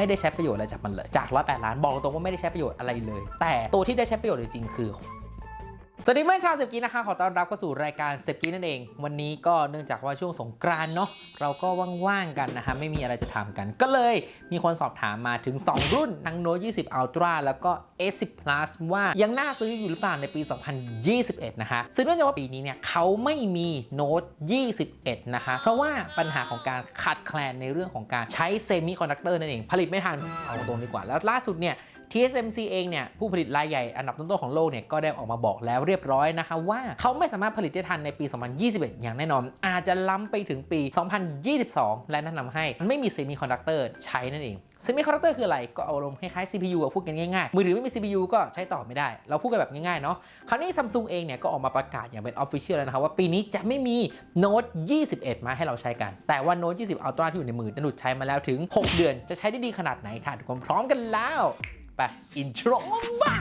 ไม่ได้ใช้ประโยชน์อะไรจากมันเลย จาก 108 ล้านบอกตรงว่าไม่ได้ใช้ประโยชน์อะไรเลย แต่ตัวที่ได้ใช้ประโยชน์จริงๆคือ สวัสดีเพื่อนชาวเซฟกีนะคะ ขอต้อนรับเข้าสู่รายการเซฟกีนั่นเอง วันนี้ก็เนื่องจากว่าช่วงสงกรานต์เนาะเราก็ว่างๆกันนะฮะไม่มีอะไรจะทำกัน ก็เลยมีคนสอบถามมาถึง 2 รุ่นทั้ง Note 20 Ultra แล้วก็ S10 Plus ว่ายังน่าซื้ออยู่หรือเปล่าในปี 2021 นะคะซึ่งเนื่องจากว่าปีนี้เนี่ยเขาไม่มี Note 21 นะคะ เพราะว่าปัญหาของการขาดแคลนในเรื่องของการใช้เซมิคอนดักเตอร์นั่นเองผลิตไม่ทันเอาตรงดีกว่าแล้วล่าสุดเนี่ย TSMC เองเนี่ยผู้ผลิตรายใหญ่อันดับต้นๆของโลกเนี่ยก็ได้ออกมาบอกแล้วเรียบร้อยนะคะว่าเขาไม่สามารถผลิตได้ทันในปี 2021 อย่างแน่นอน อาจจะล้ำไปถึงปี 2022 และนั่นทำให้มันไม่มีเซมิคอนดักเตอร์ใช้นั่นเองเซมิคอนดักเตอร์คืออะไร ก็เอาลงคล้ายๆ CPU อะพูดกันง่ายๆ มือถือไม่มี CPU ก็ใช้ต่อไม่ได้ เราพูดกันแบบง่ายๆ เนาะ คราวนี้ซัมซุงเองเนี่ยก็ออกมาประกาศอย่างเป็น Official แล้วนะคะว่าปีนี้จะไม่มี Note 21 มาให้เราใช้กัน แต่ว่า Note 20 Ultra ที่อยู่ในมือนันุดใช้มาแล้วถึง 6 เดือน จะใช้ได้ดีขนาดไหนค่ะทุกคนพร้อมกันแล้ว ไป อินโทรบ้า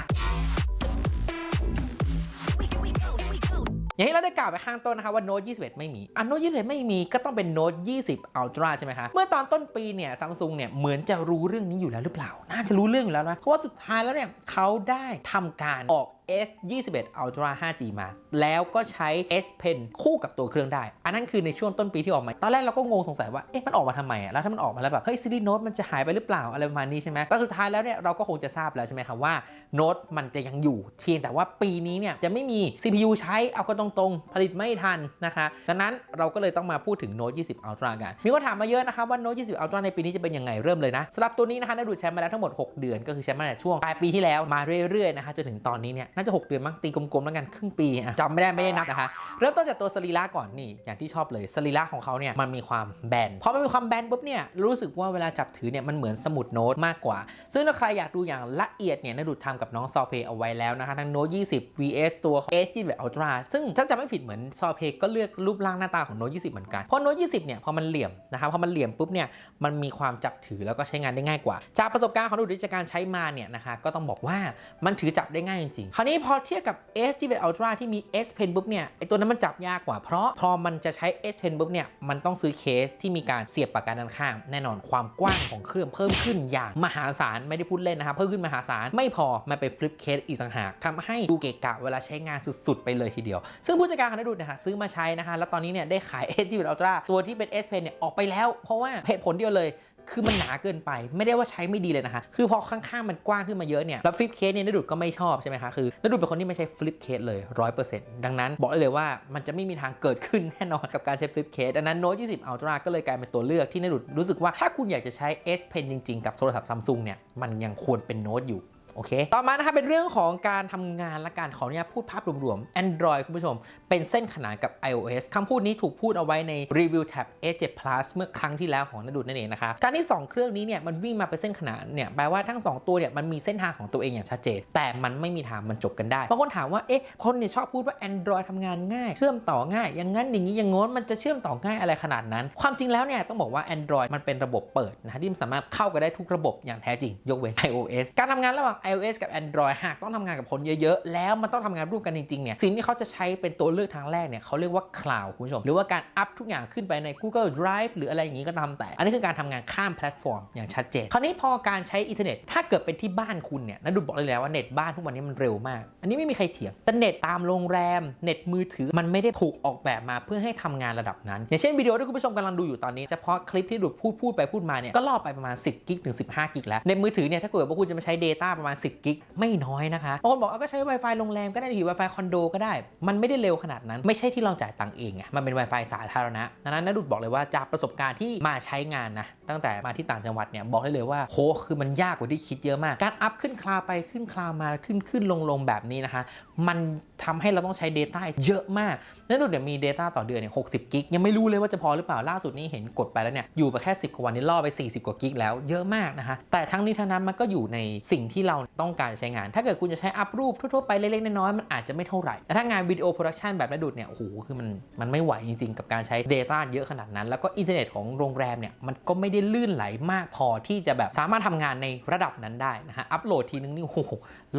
อย่างที่เราได้กล่าวไปข้างต้นนะคะว่า Note 21 ไม่มีอะ Note 21 ไม่มีก็ต้องเป็น Note 20 Ultra ใช่ไหมคะ เมื่อตอนต้นปีเนี่ยซัมซุงเนี่ยเหมือนจะรู้เรื่องนี้อยู่แล้วหรือเปล่า น่าจะรู้เรื่องอยู่แล้วนะ เพราะว่าสุดท้ายแล้วเนี่ยเขาได้ทำการออก S 21 Ultra 5G มา แล้วก็ใช้ S Pen คู่กับตัวเครื่องได้ อันนั้นคือในช่วงต้นปีที่ออกมา ตอนแรกเราก็งงสงสัยว่า เอ๊ะ มันออกมาทำไมอะ แล้วถ้ามันออกมาแล้วแบบ เฮ้ยซีรีส์โน้ตมันจะหายไปหรือเปล่า อะไรประมาณนี้ใช่ไหมแต่สุดท้ายแล้วเนี่ย เราก็คงจะทราบแล้วใช่ไหมครับว่าโน้ตมันจะยังอยู่ เพียงแต่ว่าปีนี้เนี่ย จะไม่มี CPU ใช้ เอาก็ตรงๆ ผลิตไม่ทันนะคะดังนั้นเราก็เลยต้องมาพูดถึง Note 20 Ultra กัน มีคนถามมาเยอะนะครับว่า Note 20 Ultra ในปีนี้จะเป็นยังไงเริ่มเลยนะสำหรับตัวนี้นะคะได้ดูดใช้มาแล้วทั้งหมด 6 เดือน ก็คือใช้มาตั้งแต่ช่วงปลายปีที่แล้วมาเรื่อยๆนะคะจนถึงตอนนี้เนี่ยน่าจะ 6 เดือนมั้งตีกลมๆแล้วกันครึ่งปีอะจำไม่ได้ไม่ได้นับนะคะเริ่มต้นจากตัวสรีระก่อนนี่อย่างที่ชอบเลยสรีระของเขาเนี่ยมันมีความแบนพอมันมีความแบนปุ๊บเนี่ยรู้สึกว่าเวลาจับถือเนี่ยมันเหมือนสมุดโน้ตมากกว่า ซึ่งถ้าใครอยากดูอย่างละเอียดเนี่ยนดูดทำกับน้องซอเพเอาไว้แล้วนะคะทั้งโน้ต20 vs ตัว S 20 Ultra ซึ่งถ้าจำไม่ผิดเหมือนซอเพก็เลือกรูปร่างหน้าตาของโน้ต20 เหมือนกันเพราะโน้ต20เนี่ยพอมันเหลี่ยมนะครับพอมันเหลี่ยมปุ๊บเนี่ยมันมีความจับถือแล้วก็ใช้งานได้ง่ายกว่า จากประสบการณ์ของดูดจากการใช้มาเนี่ยนะคะก็ต้องบอกว่ามันถือจับได้ง่ายจริงๆคราวนี้พอเทียบกับ S 21 Ultra ที่มี S Pen ปุ๊บเนี่ยไอตัวนั้นมันจับยากกว่า เพราะพอมันจะใช้ S Pen ปุ๊บเนี่ยมันต้องซื้อเคสที่มีการเสียบปากกาด้านข้าง แน่นอนความกว้างของเครื่องเพิ่มขึ้นอย่างมหาศาลไม่ได้พูดเล่นนะครับเพิ่มขึ้นมหาศาลไม่พอมันเป็นฟลิปเคสอีกต่างหากทำให้ดูเกะกะเวลาใช้งานสุดๆ ไปเลยทีเดียว ซึ่งผู้จัดการคณะดูดนยคะซื้อมาใช้นะคะแล้วตอนนี้เนี่ยได้ขาย S 21 Ultra ตัวที่เป็น S Pen เนี่ยออกไปแล้ว เพราะว่าเหตุผลเดียวเลย คือมันหนาเกินไป ไม่ได้ว่าใช้ไม่ดีเลยนะคะ คือพอข้างๆมันกว้างขึ้นมาเยอะเนี่ย แล้วฟลิปเคสเนี่ยนดุดก็ไม่ชอบใช่ไหมคะ คือ นดุดเป็นคนที่ไม่ใช้ฟลิปเคสเลย100%ดังนั้นบอกเลยว่ามันจะไม่มีทางเกิดขึ้นแน่นอนกับการใช้ฟลิปเคสดังนั้นโน้ตยี่สิบอัลตร้าก็เลยกลายเป็นตัวเลือกที่นดุดรู้สึกว่าถ้าคุณอยากจะใช้ S Pen จริงๆ กับโทรศัพท์ซัมซุงเนี่ยมันยังควรเป็นโน้ตอยู่ โอเค ต่อมานะครับเป็นเรื่องของการทำงานและการขออนุญาตพูดภาพรวมๆ Android คุณผู้ชม เป็นเส้นขนานกับ iOS คำพูดนี้ถูกพูดเอาไว้ในรีวิวแท็บ S7 Plus เมื่อครั้งที่แล้วของนดุดนั่นเองนะครับการที่ 2 เครื่องนี้เนี่ยมันวิ่งมาเป็นเส้นขนานเนี่ยแปลว่าทั้ง 2 ตัวเนี่ยมันมีเส้นทางของตัวเองอย่างชัดเจน แต่มันไม่มีทางมันจบกันได้บางคนถามว่าเอ๊ะคนเนี่ยชอบพูดว่า Android ทำงานง่าย เชื่อมต่อง่ายอย่างนั้นอย่างนี้อย่างโน้นมันจะเชื่อมต่อง่ายอะไรขนาดนั้น ความจริงแล้วเนี่ยต้องบอกว่า Android มันเป็นระบบเปิดนะที่มันสามารถเข้ากันได้ทุกระบบอย่างแท้จริง ยกเว้น iOS การทำงานระหว่าง iOS กับ Android หากต้องทำงานกับคนเยอะๆ แล้วมันต้องทำงานร่วมกันจริงๆเนี่ยสิ่งที่เขาจะใช้เป็นตัวเลือกทางแรกเนี่ยเขาเรียกว่า Cloud คุณผู้ชม หรือว่าการอัพทุกอย่างขึ้นไปใน Google Drive หรืออะไรอย่างนี้ก็ตามแต่ อันนี้คือการทำงานข้ามแพลตฟอร์มอย่างชัดเจน คราวนี้พอการใช้อินเทอร์เน็ตถ้าเกิดเป็นที่บ้านคุณเนี่ยนันดูบอกเลยแล้วว่าเน็ตบ้านทุกวันนี้มันเร็วมาก อันนี้ไม่มีใครเถียงแต่เน็ตตามโรงแรม เน็ตมือถือมันไม่ได้ถูกออกแบบมาเพื่อให้ทำงานระดับนั้น อย่างเช่นวิดีโอที่คุณผู้ชมกำลังดูอยู่ตอนนี้เฉพาะคลิปที่ดูพูดพูดไปพูดมาเนี่ยก็ล่อไปประมาณ 10กิกถึง15กิกแล้วในมือถือเนี่ยถ้าเกิดว่าคุณจะมาใช้ Data ประมาณ10 กิกไม่น้อยนะคะบางคนบอกเอาก็ใช้ Wi-Fi โรงแรมก็ได้หรือ Wi-Fi คอนโดก็ได้ มันไม่ได้เร็วขนาดนั้น ไม่ใช่ที่เราจ่ายตังค์เองไงมันเป็น Wi-Fi สาธารณะดังนั้นนดุดบอกเลยว่าจากประสบการณ์ที่มาใช้งานนะตั้งแต่มาที่ต่างจังหวัดเนี่ยบอกได้เลยว่าโหคือมันยากกว่าที่คิดเยอะมาก การอัพขึ้นคลาไปขึ้นคลามาขึ้นขึ้นลงลงแบบนี้นะคะ มัน ทำให้เราต้องใช้ Data เยอะมากนดุดเนี่ยวมี Data ต่อเดือนเนี่ย60กิกยังไม่รู้เลยว่าจะพอหรือเปล่าล่าสุดนี้เห็นกดไปแล้วเนี่ยอยู่ไปแค่ 10 กว่าวันนี้ล่อไป 40 กว่ากิกแล้วเยอะมากนะคะแต่ทั้งนี้ทั้งนั้นมันก็อยู่ในสิ่งที่เราต้องการใช้งาน ถ้าเกิดคุณจะใช้อัพรูปทั่วๆไปเล็กๆน้อยๆมันอาจจะไม่เท่าไหร่แต่ถ้างานวิดีโอโปรดักชันแบบนดุดเนี่ยโอ้โหคือมันมันไม่ไหวจริงๆ กับการใช้ Data เยอะขนาดนั้น แล้วก็อินเทอร์เน็ตของโรงแรมเนี่ยมันก็ไม่ได้ลื่นไหลมากพอที่จะแบบสามารถทำงานในระดับนั้นได้นะฮะอัปโหลดทีนึงนี่โอ้โห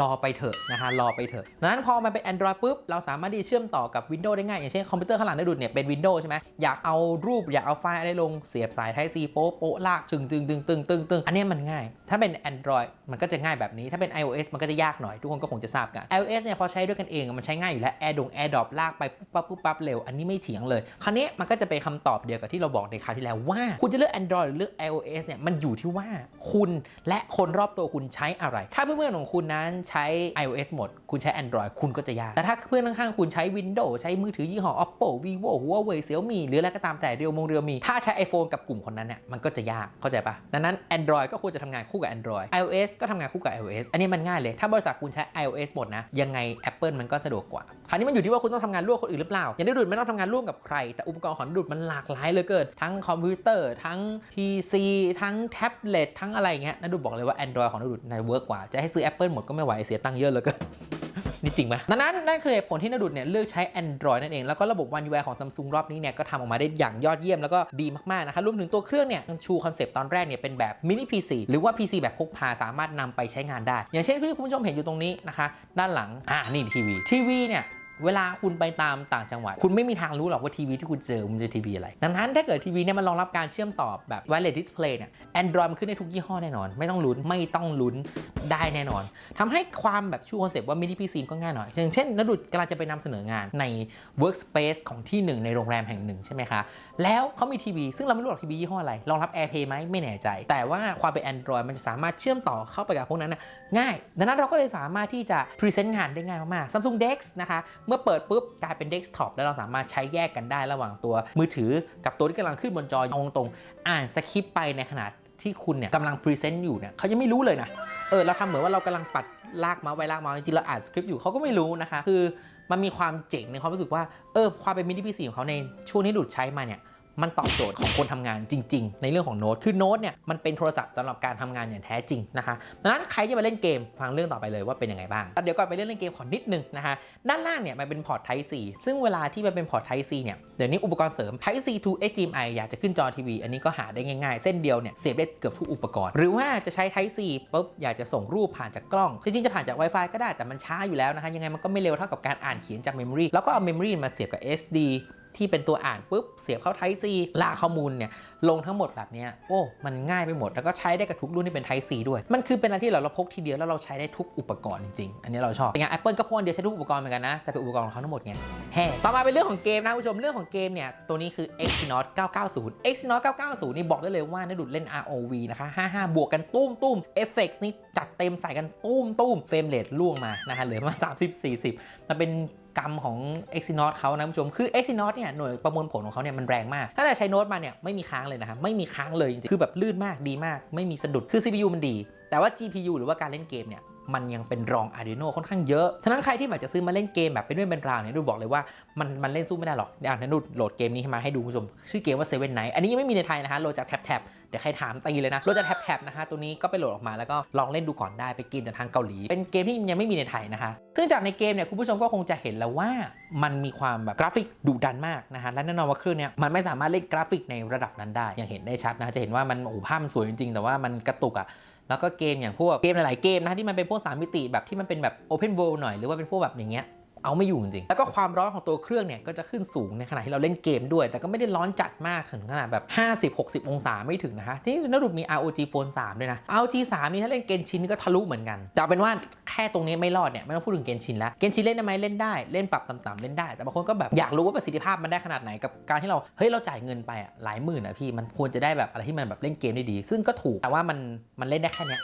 รอไปเถอะนะฮะรอไปเถอะดังนั้นพอมันเป็น Android Android ปุ๊บเราสามารถที่เชื่อมต่อกับ Windows ได้ง่าย อย่างเช่นคอมพิวเตอร์ข้างหลังได้ดูดเนี่ยเป็น Windows ใช่ไหมอยากเอารูปอยากเอาไฟล์อะไรลงเสียบสาย Type C โป๊ะโป๊ะลากจึงตึงตึงตึงตึงตึงอันนี้มันง่าย ถ้าเป็น Android มันก็จะง่ายแบบนี้ถ้าเป็น iOS มันก็จะยากหน่อยทุกคนก็คงจะทราบกัน iOS เนี่ยพอใช้ด้วยกันเองมันใช้ง่ายอยู่แล้ว Air ดง AirDrop ลากไปปุ๊บปั๊บปุ๊บปั๊บเร็วอันนี้ไม่เถียงเลย คราวนี้มันก็จะเป็นคำตอบเดียวกับที่เราบอกในคราวที่แล้วว่า คุณจะเลือก Android หรือเลือก iOS เนี่ยมันอยู่ที่ว่าคุณและคนรอบตัวคุณใช้อะไร ถ้าเพื่อนๆของคุณนั้นใช้ iOS หมด คุณใช้ Android คุณก็จะยากแต่ถ้าเพื่อนข้างๆคุณใช้ Windows ใช้มือถือยี่ห้อ Oppo Vivo Huawei Xiaomi หรืออะไรก็ตามแต่เรียวมงเรียวมีถ้าใช้ iPhone กับกลุ่มคนนั้นเนี่ยมันก็จะยากเข้าใจปะดังนั้น Android ก็ควรจะทำงานคู่กับ Android iOS ก็ทำงานคู่กับ iOS อันนี้มันง่ายเลย ถ้าบริษัทคุณใช้ iOS หมดนะ ยังไง Apple มันก็สะดวกกว่า คราวนี้มันอยู่ที่ว่าคุณต้องทำงานร่วมคนอื่นหรือเปล่า อย่างได้ดูดไม่ต้องทำงานร่วมกับใคร แต่อุปกรณ์ของดูดมันหลากหลายเหลือเกิน ทั้งคอมพิวเตอร์ ทั้ง PC ทั้งแท็บเล็ต ทั้งอะไรอย่างเงี้ยนะดูดบอกเลยว่า Android ของดูดในเวิร์กกว่า จะให้ซื้อ Apple หมดก็ไม่ไหว เสียตังค์เยอะเหลือเกิน นี่จริงไหมดังนั้นนั่นคือเหตุผลที่นดุดเนี่ยเลือกใช้ Android นั่นเอง แล้วก็ระบบ One UI ของ Samsung รอบนี้เนี่ยก็ทำออกมาได้อย่างยอดเยี่ยมแล้วก็ดีมากๆนะคะรวมถึงตัวเครื่องเนี่ยชูคอนเซปต์ตอนแรกเนี่ยเป็นแบบมินิ PC หรือว่า PC แบบพกพาสามารถนำไปใช้งานได้ อย่างเช่นที่คุณผู้ชมเห็นอยู่ตรงนี้นะคะ ด้านหลังอ่านี่ทีวีทีวีเนี่ย เวลาคุณไปตามต่างจังหวัด คุณไม่มีทางรู้หรอกว่าทีวีที่คุณเจอมันจะทีวีอะไร ดังนั้นถ้าเกิดทีวีเนี่ยมันรองรับการเชื่อมต่อแบบ wireless display เนี่ย Android มันขึ้นในทุกยี่ห้อแน่นอน ไม่ต้องลุ้นไม่ต้องลุ้นได้แน่นอนทำให้ความแบบชูคอนเซปต์ว่ามินิพีซีก็ง่ายหน่อยอย่างเช่นนดุดกำลังจะไปนำเสนองานใน workspace ของที่หนึ่งในโรงแรมแห่งหนึ่งใช่ไหมคะแล้วเขามีทีวีซึ่งเราไม่รู้หรอกทีวียี่ห้ออะไรรองรับ AirPlay ไหมไม่แน่ใจ แต่ว่าความเป็น Android มันจะสามารถเชื่อมต่อเข้าไปกับพวกนั้นนะง่าย ดังนั้นเราก็เลยสามารถที่จะพรีเซนต์งานได้ง่ายมากๆ Samsung Dex นะคะเมื่อเปิดปุ๊บกลายเป็นเดสก์ท็อปแล้วเราสามารถใช้แยกกันได้ระหว่างตัวมือถือกับตัวที่กำลังขึ้นบนจอตรงๆอ่านสคริปต์ไปในขณะที่คุณเนี่ยกำลังพรีเซนต์อยู่เนี่ยเขายังไม่รู้เลยนะ เออเราทำเหมือนว่าเรากำลังปัดลากมาไว้ลากมาจริงๆเราอ่านสคริปต์อยู่เขาก็ไม่รู้นะคะ คือมันมีความเจ๋งในความรู้สึกว่าเออความเป็นมินิพีซีของเขาในช่วงที่ดูดใช้มาเนี่ย มันตอบโจทย์ของคนทำงานจริง ๆ ในเรื่องของโน้ตคือโน้ตเนี่ยมันเป็นโทรศัพท์สำหรับการทำงานอย่างแท้จริงนะคะดังนั้นใครจะมาเล่นเกมฟังเรื่องต่อไปเลยว่าเป็นยังไงบ้างแต่เดี๋ยวก่อนไปเล่นเล่นเกมขอนิดนึงนะคะด้านล่างเนี่ยมันเป็นพอร์ต Type C ซึ่งเวลาที่มันเป็นพอร์ต Type C เนี่ยเดี๋ยวนี้อุปกรณ์เสริม Type C to HDMI อยากจะขึ้นจอทีวีอันนี้ก็หาได้ง่ายๆ เส้นเดียวเนี่ยเสียบได้เกือบทุกอุปกรณ์ หรือว่าจะใช้ Type C ปุ๊บอยากจะส่งรูปผ่านจากกล้อง จริงๆ จะผ่านจาก Wi-Fi ก็ได้แต่มันช้าอยู่แล้วนะคะยังไงมันก็ไม่เร็วเท่ากับการอ่านเขียนจาก Memory แล้วก็เอา Memory มาเสียบกับ SD ที่เป็นตัวอ่านปุ๊บเสียบเข้า Type C ลากข้อมูลเนี่ยลงทั้งหมดแบบนี้โอ้มันง่ายไปหมด แล้วก็ใช้ได้กับทุกรุ่นที่เป็น Type C ด้วย มันคือเป็นอะไรที่เราเราพกทีเดียวแล้วเราใช้ได้ทุกอุปกรณ์จริงๆ อันนี้เราชอบเป็นไง Apple ก็พกอันเดียวใช้ทุกอุปกรณ์เหมือนกันนะแต่เป็นอุปกรณ์ของเขาทั้งหมดไงแฮ่ต่อมาเป็นเรื่องของเกมนะคุณผู้ชมเรื่องของเกมเนี่ยตัวนี้คือ Exynos 990 Exynos 990 นี่บอกได้เลยว่านักดุดเล่น ROV นะคะ55 บวกกันตุ้มตุ้มเอฟเฟกต์นี่จัดเต็มใส่กันตุ้มตุ้มเฟรมเรทล่วงมานะคะเหลือมา 30 40 มันเป็น กรรมของ Exynos เขานะคุณผู้ชม คือ Exynos เนี่ยหน่วยประมวลผลของเขาเนี่ยมันแรงมากถ้าแต่ใช้โน้ตมาเนี่ยไม่มีค้างเลยนะครับ ไม่มีค้างเลยจริงๆ คือแบบลื่นมากดีมาก ไม่มีสะดุด คือ CPU มันดี แต่ว่า GPU หรือว่าการเล่นเกมเนี่ย มันยังเป็นรอง Arduino ค่อนข้างเยอะฉะนั้นใครที่แบบจะซื้อมาเล่นเกมแบบเป็นเรื่องเป็นราวเนี่ยดูบอกเลยว่ามันมันเล่นสู้ไม่ได้หรอกเดี๋ยวนั้นดูโหลดเกมนี้มาให้ดูคุณผู้ชมชื่อเกมว่า Seven Night อันนี้ยังไม่มีในไทยนะฮะโหลดจากแท็บแท็บเดี๋ยวใครถามตีเลยนะโหลดจากแท็บแท็บนะฮะตัวนี้ก็ไปโหลดออกมาแล้วก็ลองเล่นดูก่อนได้ไปเกมจากทางเกาหลี เป็นเกมที่ยังไม่มีในไทยนะคะซึ่งจากในเกมเนี่ยคุณผู้ชมก็คงจะเห็นแล้วว่ามันมีความแบบกราฟิกดุดันมากนะฮะและแน่นอนว่าเครื่องเนี้ยมันไม่สามารถเล่นกราฟิกในระดับนั้นได้ย่างเห็นได้ชัดนะจะเห็นว่ามันโอ้ภาพมันสวยจริงๆแต่ว่ามันกระตุกอะ แล้วก็เกมอย่างพวกเกมหลายๆเกมนะที่มันเป็นพวก3มิติแบบที่มันเป็นแบบโอเพนเวิลด์หน่อยหรือว่าเป็นพวกแบบอย่างเงี้ย เอาไม่อยู่จริง แล้วก็ความร้อนของตัวเครื่องเนี่ยก็จะขึ้นสูงในขณะที่เราเล่นเกมด้วย แต่ก็ไม่ได้ร้อนจัดมากถึงขนาดแบบ 50-60 องศาไม่ถึงนะคะที่นรุปมี ROG Phone 3 ด้วยนะ ROG 3 นี่ถ้าเล่นเกมชินก็ทะลุเหมือนกัน แต่เป็นว่าแค่ตรงนี้ไม่รอดเนี่ยไม่ต้องพูดถึงเกมชินแล้ว เกมชินเล่นได้ไหมเล่นได้ เล่นปรับต่ำๆเล่นได้ แต่บางคนก็แบบอยากรู้ว่าประสิทธิภาพมันได้ขนาดไหนกับการที่เราเฮ้ยเราจ่ายเงินไปอะหลายหมื่นอะพี่มันควรจะได้แบบอะไรที่มันแบบเล่นเกมได้ดี ซึ่งก็ถูกแต่ว่ามันมันเล่นได้แค่เนี้ย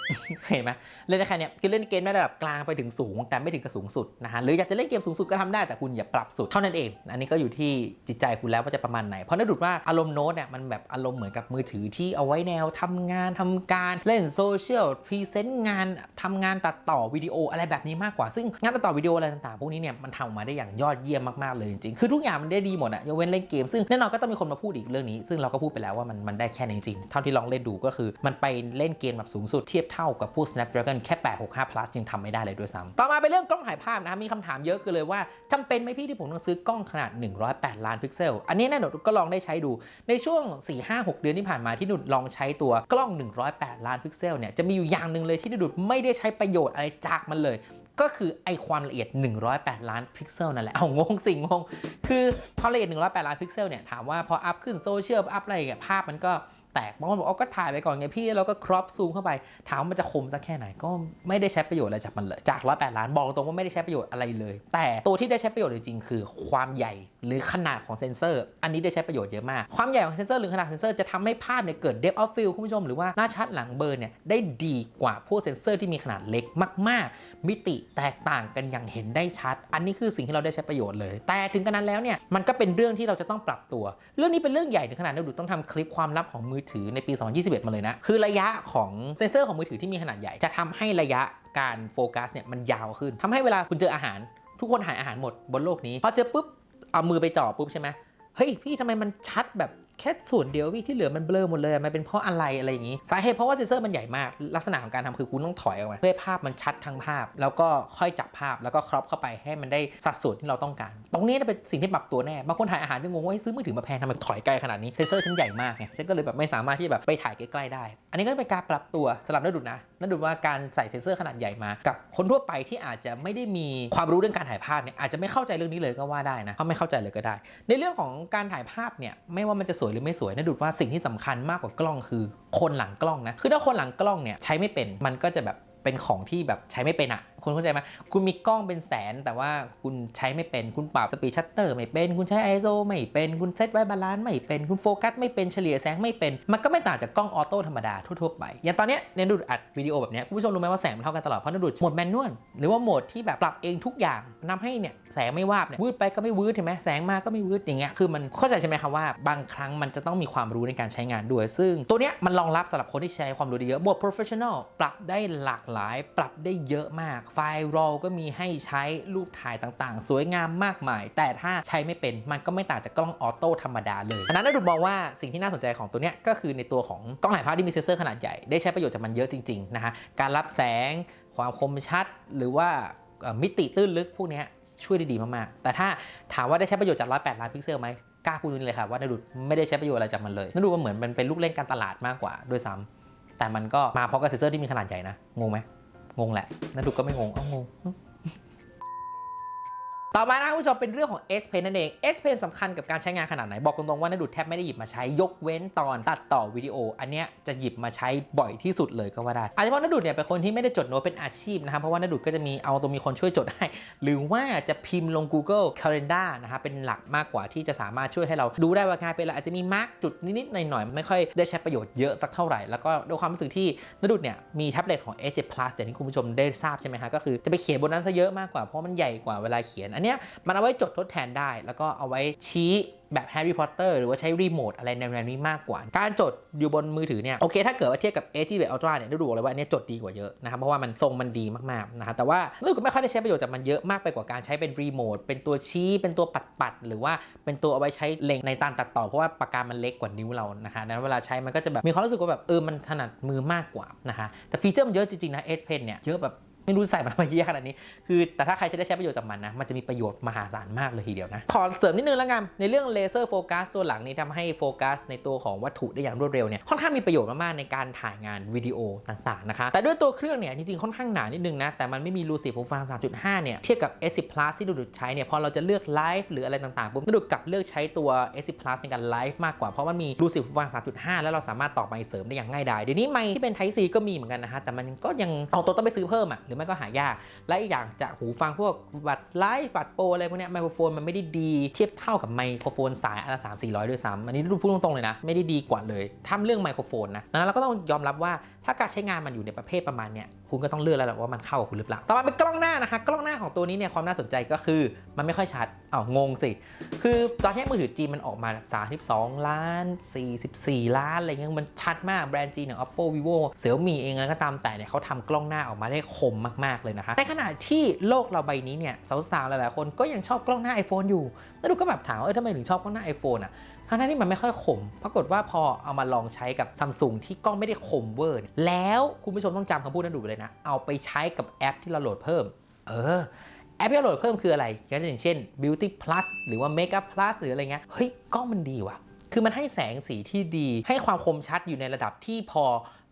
เห็นไหมเล่นได้แค่เนี้ยคือเล่นเกมได้ระดับกลางไปถึงสูง แต่ไม่ถึงกับสูงสุดนะฮะหรืออยากจะเล่นเกมสูงสุดก็ทำได้แต่คุณอย่าปรับสุดเท่านั้นเอง อันนี้ก็อยู่ที่จิตใจคุณแล้วว่าจะประมาณไหน เพราะน่าดูดว่าอารมณ์โน้ตเนี่ยมันแบบอารมณ์เหมือนกับมือถือที่เอาไว้แนวทำงานทำการเล่นโซเชียลพรีเซนต์งานทำงานตัดต่อวิดีโออะไรแบบนี้มากกว่า ซึ่งงานตัดต่อวิดีโออะไรต่างๆพวกนี้เนี่ยมันทำออกมาได้อย่างยอดเยี่ยมมากๆเลยจริงๆคือทุกอย่างมันได้ดีหมดอะยกเว้นเล่นเกม ซึ่งแน่นอนก็ต้องมีคนมาพูดอีกเรื่องนี้ ซึ่งเราก็พูดไปแล้วว่ามันมันได้แค่นี้จริงๆเท่าที่ลองเล่นดูก็คือ มันไปเล่นเกมแบบสูงสุดเทียบเท่ากับพวก Snapdragon แค่865 plus ยังทำไม่ได้เลยด้วยซ้ำต่อมาเป็นเรื่องกล้องถ่ายภาพนะครับมีคำถามเยอะเกันเลยว่าจำเป็นไหมพี่ที่ผมต้องซื้อกล้องขนาด 108 ล้านพิกเซล อันนี้แน่นอนก็ลองได้ใช้ดู ในช่วง 4-5-6 เดือนที่ผ่านมาที่หนุดลองใช้ตัวกล้อง 108 ล้านพิกเซลเนี่ยจะมีอยู่อย่างหนึ่งเลยที่หนุดไม่ได้ใช้ประโยชน์อะไรจากมันเลยก็คือไอความละเอียด 108 ล้านพิกเซลนั่นแหละ เอางงสิงง คือความละเอียด 108 ล้านพิกเซลเนี่ยถามว่าพออัพขึ้นโซเชียลอัพอะไรเงี้ยภาพมันก็ แตกบางคนบอกเอาก็ถ่ายไปก่อนไงพี่แล้วก็ครอปซูมเข้าไป ถามว่ามันจะคมสักแค่ไหนก็ไม่ได้ใช้ประโยชน์อะไรจากมันเลย จาก108ล้านบอกตรงว่าไม่ได้ใช้ประโยชน์อะไรเลย แต่ตัวที่ได้ใช้ประโยชน์จริงๆคือ ความใหญ่หรือขนาดของเซนเซอร์ อันนี้ได้ใช้ประโยชน์เยอะมาก ความใหญ่ของเซนเซอร์หรือขนาดเซนเซอร์จะทำให้ภาพเนี่ยเกิด depth of field คุณผู้ชมหรือว่าหน้าชัดหลังเบอร์เนี่ยได้ดีกว่าพวกเซนเซอร์ที่มีขนาดเล็กมาก ๆ มิติแตกต่างกันอย่างเห็นได้ชัด อันนี้คือสิ่งที่เราได้ใช้ประโยชน์เลย แต่ถึงกระนั้นแล้วเนี่ยมันก็เป็นเรื่องที่เราจะต้องปรับตัว เรื่องนี้เป็นเรื่องใหญ่ถึงขนาดเราดูต้องทำคลิปความลับของมือถือในปี 2021 มาเลยนะ คือระยะของเซนเซอร์ของมือถือที่มีขนาดใหญ่ จะทำให้ระยะการโฟกัสเนี่ยมันยาวขึ้นทำให้เวลาคุณเจออาหาร ทุกคนหายอาหารหมดบนโลกนี้ พอเจอปุ๊บเอามือไปจ่อปุ๊บใช่ไหมเฮ้ยพี่ทำไมมันชัดแบบ แค่ส่วนเดียวพี่ที่เหลือมันเบลอหมดเลยมันเป็นเพราะอะไรอะไรอย่างนี้สาเหตุเพราะว่าเซนเซอร์มันใหญ่มาก ลักษณะของการทำคือคุณต้องถอยออกมาเพื่อภาพมันชัดทั้งภาพ แล้วก็ค่อยจับภาพแล้วก็ครอปเข้าไปให้มันได้สัดส่วนที่เราต้องการ ตรงนี้เป็นสิ่งที่ปรับตัวแน่บางคนถ่ายอาหารจะงงว่าซื้อมือถือมาแพงทำไมถอยไกลขนาดนี้เซนเซอร์ฉันใหญ่มากไงฉันก็เลยแบบไม่สามารถที่แบบไปถ่ายใกล้ๆได้ อันนี้ก็เป็นการปรับตัวสำหรับนักดุดนะนักดุดว่าการใส่เซนเซอร์ขนาดใหญ่มา กับคนทั่วไปที่อาจจะไม่ได้มีความรู้เรื่องการถ่ายภาพเนี่ยอาจจะไม่เข้าใจเรื่องนี้เลยก็ว่าได้นะเพราไม่เข้าใจเลยก็ได้ ในเรื่องของการถ่ายภาพเนี่ยไม่ว่ามันจะสวยหรือไม่สวยนะดูดว่าสิ่งที่สำคัญมากกว่ากล้องคือคนหลังกล้องนะคือถ้าคนหลังกล้องเนี่ยใช้ไม่เป็นมันก็จะแบบเป็นของที่แบบใช้ไม่เป็นอะ คุณเข้าใจไหมคุณมีกล้องเป็นแสน แต่ว่าคุณใช้ไม่เป็นคุณปรับสปีดชัตเตอร์ไม่เป็น คุณใช้ ISO ไม่เป็น คุณเซตไว้บาลานซ์ไม่เป็น คุณโฟกัสไม่เป็นเฉลี่ยแสงไม่เป็น มันก็ไม่ต่างจากกล้องออโต้ธรรมดาทั่วๆไป อย่างตอนเนี้ยเนดูดอัดวิดีโอแบบเนี้ยคุณผู้ชมรู้ไหมว่าแสงมันเท่ากันตลอด เพราะเนดูดโหมดแมนนวลหรือว่าโหมดที่แบบปรับเองทุกอย่างทำให้เนี่ยแสงไม่วาบเนี่ยวืดไปก็ไม่วืดเห็นไหมแสงมาก็ไม่วืดอย่างเงี้ยคือมันเข้าใจใช่ไหมครับว่าบางครั้งมันจะต้องมีความรู้ในการใช้งานด้วย ซึ่งตัวเนี้ยมันรองรับสำหรับคนที่ใช้ความรู้ได้เยอะโหมด professional ปรับได้หลากหลาย ปรับได้เยอะมากไฟล์ RAW ก็มีให้ใช้รูปถ่ายต่างๆ สวยงามมากมาย แต่ถ้าใช้ไม่เป็นมันก็ไม่ต่างจากกล้องออโต้ธรรมดาเลยอันนั้นน่าดูมองว่าสิ่งที่น่าสนใจของตัวเนี้ยก็คือในตัวของกล้องถ่ายภาพที่มีเซนเซอร์ขนาดใหญ่ได้ใช้ประโยชน์จากมันเยอะจริงๆนะฮะการรับแสงความคมชัดหรือว่ามิติตื้นลึกพวกเนี้ยช่วยได้ดีมากๆ แต่ถ้าถามว่าได้ใช้ประโยชน์จาก 108 ล้านพิกเซลไหมกล้าพูดเลยค่ะว่านาดูไม่ได้ใช้ประโยชน์อะไรจากมันเลยนาดูว่าเหมือนมันเป็นลูกเล่นการตลาดมากกว่าด้วยซ้ำแต่มันก็มาพร้อมกับเซนเซอร์ที่มีขนาดใหญ่นะงงไหม งงแหละนาดูก็ไม่งงเอ้างง ต่อมานะคุณผู้ชมเป็นเรื่องของ S Pen นั่นเอง S Pen สำคัญกับการใช้งานขนาดไหน บอกตรงๆว่านาดูดแทบไม่ได้หยิบมาใช้ยกเว้นตอนตัดต่อวิดีโอ อันเนี้ยจะหยิบมาใช้บ่อยที่สุดเลยก็ว่าได้อาจจะเพราะนาดูดเนี่ยเป็นคนที่ไม่ได้จดโน้ตเป็นอาชีพนะครับเพราะว่านาดูดก็จะมีเอาตัวมีคนช่วยจดให้ หรือว่าจะพิมพ์ลง Google Calendar นะครับเป็นหลักมากกว่าที่จะสามารถช่วยให้เราดูได้ว่างานเป็นอะไรอาจจะมีมาร์กจุดนิดๆหน่อยๆไม่ค่อยได้ใช้ประโยชน์เยอะสักเท่าไหร่แล้วก็ด้วยความรู้สึกที่นาดูดเนี่ยมีแท็บเล็ตของ S7 Plus อย่างที่คุณผู้ชมได้ทราบใช่ไหมฮะก็คือจะไปเขียนบนนั้นซะเยอะมากกว่าเพราะมันใหญ่กว่าเวลาเขียนอันเนี้ยมันเอาไว้จดทดแทนได้ แล้วก็เอาไว้ชี้แบบแฮร์รี่พอตเตอร์หรือว่าใช้รีโมทอะไรแนวๆนี้มากกว่า การจดอยู่บนมือถือเนี่ยโอเคถ้าเกิดว่าเทียบกับ a 8 Ultra เนี่ยได้ดูเลยว่าอันนี้จดดีกว่าเยอะนะครับเพราะว่ามันทรงมันดีมากๆนะฮะแต่ว่ารู้สึกไม่ค่อยได้ใช้ประโยชน์จากมันเยอะมากไปกว่าการใช้เป็นรีโมทเป็นตัวชี้เป็นตัวปัดๆหรือว่าเป็นตัวเอาไว้ใช้เล็งในตานตัดต่อเพราะว่าปากกามันเล็กกว่านิ้วเรานะฮะดังนั้นเวลาใช้มันก็จะแบบมีความรู้สึกว่าแบบเออมันถนัดมือมากกว่านะฮะแต่ฟีเจอร์มันเยอะจริงๆนะ S Pen เนี่ยเยอะแบบ ไม่รู้ใส่มันทำไมเยอะขนาดนี้ คือแต่ถ้าใครจะได้ใช้ประโยชน์จากมันนะ มันจะมีประโยชน์มหาศาลมากเลยทีเดียวนะ ขอเสริมนิดนึงแล้วกัน ในเรื่องเลเซอร์โฟกัสตัวหลังนี้ทำให้โฟกัสในตัวของวัตถุได้อย่างรวดเร็วเนี่ย ค่อนข้างมีประโยชน์มากๆในการถ่ายงานวิดีโอต่างๆนะคะ แต่ด้วยตัวเครื่องเนี่ยจริงๆค่อนข้างหนานิดนึงนะ แต่มันไม่มีรูสีหูฟัง 3.5 เนี่ย เทียบกับ S10 Plus ที่ดูดใช้เนี่ย พอเราจะเลือกไลฟ์หรืออะไรต่างๆปุ๊บดูดกับเลือกใช้ตัว S10 Plus ในการไลฟ์มากกว่า เพราะมันมีรูสีหูฟัง 3.5 แล้วเราสามารถต่อไมค์เสริมได้อย่างง่ายดายเดี๋ยวนี้ไมค์ที่เป็น Type C ก็มีเหมือนกันนะฮะแต่มันก็ยังเอาตัวต้องไปซื้อเพิ่มอะหรือไม่ก็หายาก และอีกอย่างจากหูฟังพวกบัตรไลฟ์บัตรโปรอะไรพวกนี้ไมโครโฟนมันไม่ได้ดีเทียบเท่ากับไมโครโฟนสายอันละสามสี่ร้อยด้วยซ้ำอันนี้ดูพูดตรงๆเลยนะ ไม่ได้ดีกว่าเลยทำเรื่องไมโครโฟนนะดังนั้นเราก็ต้องยอมรับว่า ถ้าการใช้งานมันอยู่ในประเภทประมาณเนี้ยคุณก็ต้องเลือกแล้วแหละว่ามันเข้ากับคุณหรือเปล่า ต่อมาเป็นกล้องหน้านะคะ กล้องหน้าของตัวนี้เนี่ยความน่าสนใจก็คือ มันไม่ค่อยชัดอ้าวงงสิ คือตอนนี้มือถือจีนมันออกมาแบบ32 ล้าน 44 ล้านอะไรเงี้ยมันชัดมากแบรนด์จีนอย่าง Oppo Vivo Xiaomi เองแล้วก็ตามแต่เนี่ยเขาทำกล้องหน้าออกมาได้คมมากๆเลยนะคะในขณะที่โลกเราใบนี้เนี่ยสาวๆหลายๆคนก็ยังชอบกล้องหน้า iPhone อยู่แล้วดูก็แบบถามว่าเออทำไมถึงชอบกล้องหน้า iPhone อะ ทั้งๆที่มันไม่ค่อยคมปรากฏว่าพอเอามาลองใช้กับซัมซุงที่กล้องไม่ได้คมเวอร์นแล้วคุณผู้ชมต้องจำคำพูดนั้นดูเลยนะ เอาไปใช้กับแอปที่เราโหลดเพิ่ม เออ แอปที่เราโหลดเพิ่มคืออะไรก็อย่างเช่น Beauty Plus หรือว่า Makeup Plus หรืออะไรเงี้ย เฮ้ย กล้องมันดีว่ะ คือมันให้แสงสีที่ดี ให้ความคมชัดอยู่ในระดับที่พอ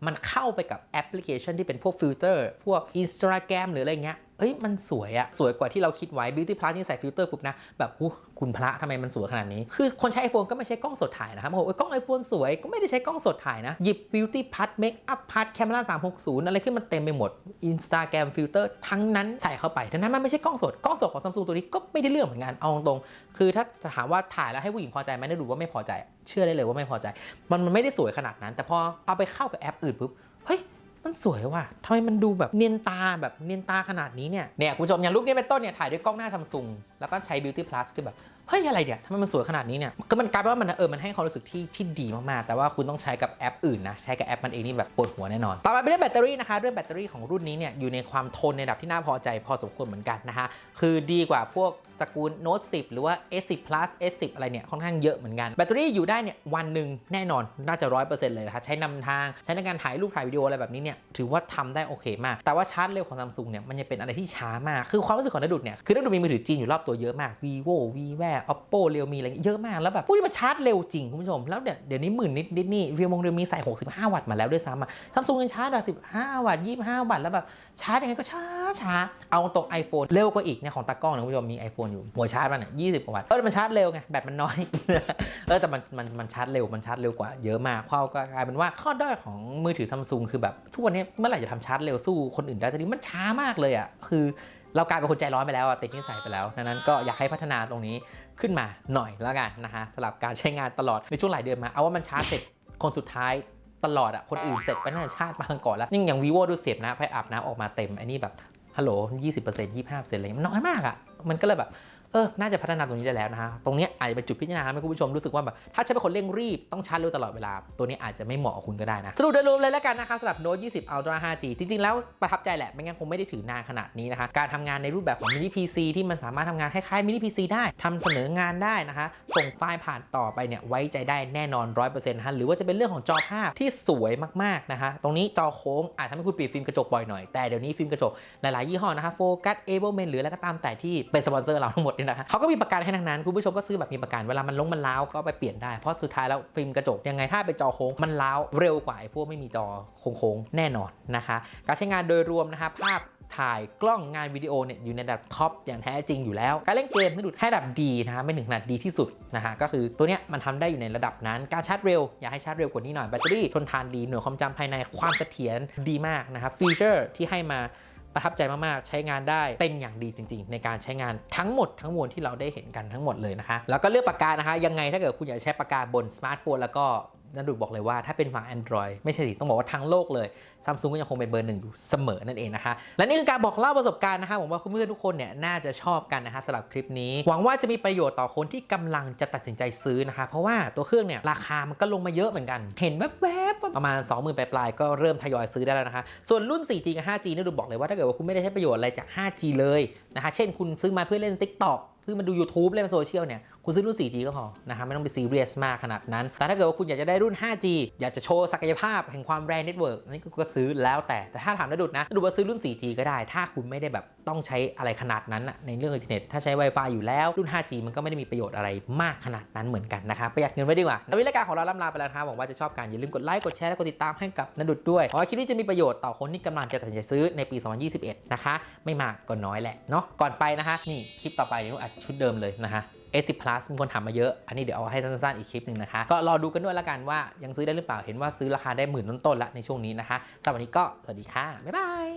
มันเข้าไปกับแอปพลิเคชันที่เป็นพวกฟิลเตอร์ พวก Instagram หรืออะไรเงี้ย เอ้ยมันสวยอะสวยกว่าที่เราคิดไว้ Beauty Plus นี่ใส่ฟิลเตอร์ปุ๊บนะ แบบอู้คุณพระทำไมมันสวยขนาดนี้ คือคนใช้ iPhone ก็ไม่ใช้กล้องสดถ่ายนะครับโอ้โหกล้อง iPhone สวยก็ไม่ได้ใช้กล้องสดถ่ายนะ หยิบ Beauty Plus Makeup Plus Camera 360 อะไรขึ้นมันเต็มไปหมด Instagram Filter ทั้งนั้นใส่เข้าไปดังนั้นมันไม่ใช่กล้องสด กล้องสดของ Samsung ตัวนี้ก็ไม่ได้เรื่องเหมือนกันเอาตรงๆคือถ้าถามว่าถ่ายแล้วให้ผู้หญิงพอใจไหมได้ดูว่าไม่พอใจ เชื่อได้เลยว่าไม่พอใจ มันมันไม่ได้สวยขนาดนั้น แต่พอเอาไปเข้ากับแอปอื่นปุ๊บเฮ้ย มันสวยว่ะทำไมมันดูแบบเนียนตาแบบเนียนตาขนาดนี้เนี่ยเนี่ยคุณผู้ชมอย่างรูปนี้เป็นต้นเนี่ยถ่ายด้วยกล้องหน้าซัมซุงแล้วก็ใช้ Beauty Plus คือแบบเฮ้ยอะไรเนี่ยทำไมมันสวยขนาดนี้เนี่ยก็มันกลายเป็นว่ามันเออมันให้ความรู้สึกที่ที่ดีมากๆ แต่ว่าคุณต้องใช้กับแอปอื่นนะใช้กับแอปมันเองนี่แบบปวดหัวแน่นอน ต่อมาเป็นเรื่องแบตเตอรี่นะคะด้วยแบตเตอรี่ของรุ่นนี้เนี่ยอยู่ในความทนในระดับที่น่าพอใจพอสมควรเหมือนกันนะคะคือดีกว่าพวกตระกูล Note 10 หรือว่า S10 Plus S10 อะไรเนี่ยค่อนข้างเยอะเหมือนกัน แบตเตอรี่อยู่ได้เนี่ยวันหนึ่งแน่นอนน่าจะ 100%เลยนะคะใช้นำทางใช้ในการถ่ายรูปถ่ายวิดีโออะไรแบบนี้เนี่ยถือว่าทำได้โอเคมาก แต่ว่าชาร์จเร็วของ Samsung เนี่ยมันยังเป็นอะไรที่ช้ามากคือความรู้สึกของนดุดเนี่ยคือนดุดมีมือถือจีนอยู่รอบตัวเยอะมาก vivo V แ oppo realme อะไรเยอะมากแล้วแบบพวกนี้มันชาร์จเร็วจริงคุณผู้ชม แล้วเดี๋ยวเดี๋ยวนี้หมื่นนิดนิดนี่เรียวมงเรียวมีใส่ 65 วัตต์มาแล้วด้วยซ้ำอะซัมซุงยังชาร์จแบบ15 วัตต์25 วัตต์แล้วแบบชาร์จยังไงก็ช้าช้าเอาตรง iPhone เร็วกว่าอีกเนี่ยของตากล้องนะคุณผู้ชมมี iPhone อยู่หัวชาร์จมันเนี่ย20 กว่าวัตต์เออมันชาร์จเร็วไงแบตมันน้อยเออแต่มันมันมันชาร์จเร็วมันชาร์จเร็วกว่าเยอะมากข้อก็กลายเป็นว่าข้อด้อยของมือถือซัมซุงคือแบบทุกวันนี้เมื่อไหร่จะทำชาร์จเร็วสู้คนอื่นได้สักทีมันช้ามากเลยอะคือเรากลายเป็นคนใจร้อนไปแล้วติดนิสัยไปแล้วดังนั้นก็อยากให้พัฒนาตรงนี้ ขึ้นมาหน่อยแล้วกันนะคะสำหรับการใช้งานตลอดในช่วงหลายเดือนมา เอาว่ามันชาร์จเสร็จคนสุดท้ายตลอดอะคนอื่นเสร็จไปน่าจะชาติมาก่อนแล้วยิ่งอย่าง vivo ดูเสียบนะไปอาบน้ำออกมาเต็มอันนี้แบบฮัลโหล20% 25%อะไรเงี้ยมันน้อยมากอะมันก็เลยแบบ เออ น่าจะพัฒนาตรงนี้ได้แล้วนะฮะ ตรงเนี้ยอาจจะเป็นจุดพิจารณาให้คุณผู้ชมรู้สึกว่าแบบถ้าใช้เป็นคนเร่งรีบต้องชาร์จเร็วตลอดเวลา ตัวนี้อาจจะไม่เหมาะกับคุณก็ได้นะ สรุปโดยรวมเลยแล้วกันนะคะสำหรับ Note 20 Ultra 5G จริง ๆ แล้วประทับใจแหละ ไม่งั้นคงไม่ได้ถือนานขนาดนี้นะคะ การทำงานในรูปแบบของ mini PC ที่มันสามารถทำงานคล้ายๆ mini PC ได้ทำเสนองานได้นะคะ ส่งไฟล์ผ่านต่อไปเนี่ยไว้ใจได้แน่นอน 100%ฮะหรือว่าจะเป็นเรื่องของจอภาพที่สวยมากๆนะคะ ตรงนี้จอโค้งอาจทำให้คุณปิดฟิล์มกระจกบ่อยหน่อยแต่เดี๋ยวนี้ฟิล์มกระจกหลายๆยี่ห้อนะคะโฟกัสเอเบลเมนหรืออะไรก็ตามแต่ที่เป็นสปอนเซอร์เราทั้งหมดนี่ยนะคะเขาก็มีประกันให้ทั้งนั้น คุณผู้ชมก็ซื้อแบบมีประกันเวลามันลงมันล้าวก็ไปเปลี่ยนได้ เพราะสุดท้ายแล้วฟิล์มกระจกยังไงถ้าเป็นจอโค้งมันล้าวเร็วกว่าไอ้พวกไม่มีจอโค้งๆแน่นอนนะคะการใช้งานโดยรวมนะคะภาพถ่ายกล้องงานวิดีโอเนี่ยอยู่ในระดับท็อปอย่างแท้จริงอยู่แล้ว การเล่นเกมนี่ดูให้ระดับดีนะคะไม่ถึงขนาดดีที่สุดนะคะก็คือตัวเนี้ยมันทำได้อยู่ในระดับนั้น การชาร์จเร็ว อยากให้ชาร์จเร็วกว่านี้หน่อยแบตเตอรี่ทนทานดีหน่วยความจำภายในความเสถียรดีมากนะครับฟีเจอร์ที่ให้มา ประทับใจมากๆ ใช้งานได้เป็นอย่างดีจริง ๆ ในการใช้งานทั้งหมดทั้งมวลที่เราได้เห็นกันทั้งหมดเลยนะคะ แล้วก็เลือกปากกานะคะ ยังไงถ้าเกิดคุณอยากใช้ปากกาบนสมาร์ทโฟนแล้วก็ นันดูบอกเลยว่าถ้าเป็นฝั่ง Android ไม่ใช่สิต้องบอกว่าทั้งโลกเลยซัมซุงก็ยังคงเป็นเบอร์หนึ่งอยู่เสมอนั่นเองนะคะ และนี่คือการบอกเล่าประสบการณ์นะคะผมว่าคุณเพื่อนๆทุกคนเนี่ยน่าจะชอบกันนะคะสำหรับคลิปนี้ หวังว่าจะมีประโยชน์ต่อคนที่กำลังจะตัดสินใจซื้อนะคะ เพราะว่าตัวเครื่องเนี่ยราคามันก็ลงมาเยอะเหมือนกัน เห็นแวบๆประมาณ 20,000ปลายๆก็เริ่มทยอยซื้อได้แล้วนะคะ ส่วนรุ่น 4G กับ 5G นี่ดูบอกเลยว่าถ้าเกิดว่าคุณไม่ได้ใช้ประโยชน์อะไรจาก 5G เลยนะคะ เช่นคุณซื้อมาเพื่อเล่น TikTok ซื้อมาดู YouTube เล่นโซเชียลเนี่ย คุณซื้อรุ่น 4G ก็พอนะคะไม่ต้องไปซีเรียสมากขนาดนั้น แต่ถ้าเกิดว่าคุณอยากจะได้รุ่น 5G อยากจะโชว์ศักยภาพแห่งความแรงเน็ตเวิร์กนี่ก็ซื้อแล้วแต่แต่ถ้าถามนดุดนะนดุดว่าซื้อรุ่น 4G ก็ได้ ถ้าคุณไม่ได้แบบต้องใช้อะไรขนาดนั้นอะในเรื่องอินเทอร์เน็ตถ้าใช้ Wi-Fi อยู่แล้วรุ่น 5G มันก็ไม่ได้มีประโยชน์อะไรมากขนาดนั้นเหมือนกันนะคะประหยัดเงินไว้ดีกว่าแล้ววิรายการของเราล่ำลาไปแล้วนะครับหวังว่าจะชอบกันอย่าลืมกดไลค์กดแชร์และกดติดตามให้กับนดุดด้วยหวังว่าคลิปนี้จะมีประโยชน์ต่อคนที่กำลังจะตัดสินใจซื้อในปี 2021 นะคะ ไม่มากก็น้อยแหละเนาะก่อนไปนะคะนี่คลิปต่อไปเดี๋ยวอัดชุดเดิมเลยนะคะ S10 Plus มีคนถามมาเยอะ อันนี้เดี๋ยวเอาให้สั้นๆอีกคลิปหนึ่งนะคะ ก็รอดูกันด้วยละกันว่ายังซื้อได้หรือเปล่า เห็นว่าซื้อราคาได้หมื่นต้นๆละในช่วงนี้นะคะสำหรับวันนี้ก็สวัสดีค่ะ บ๊ายบาย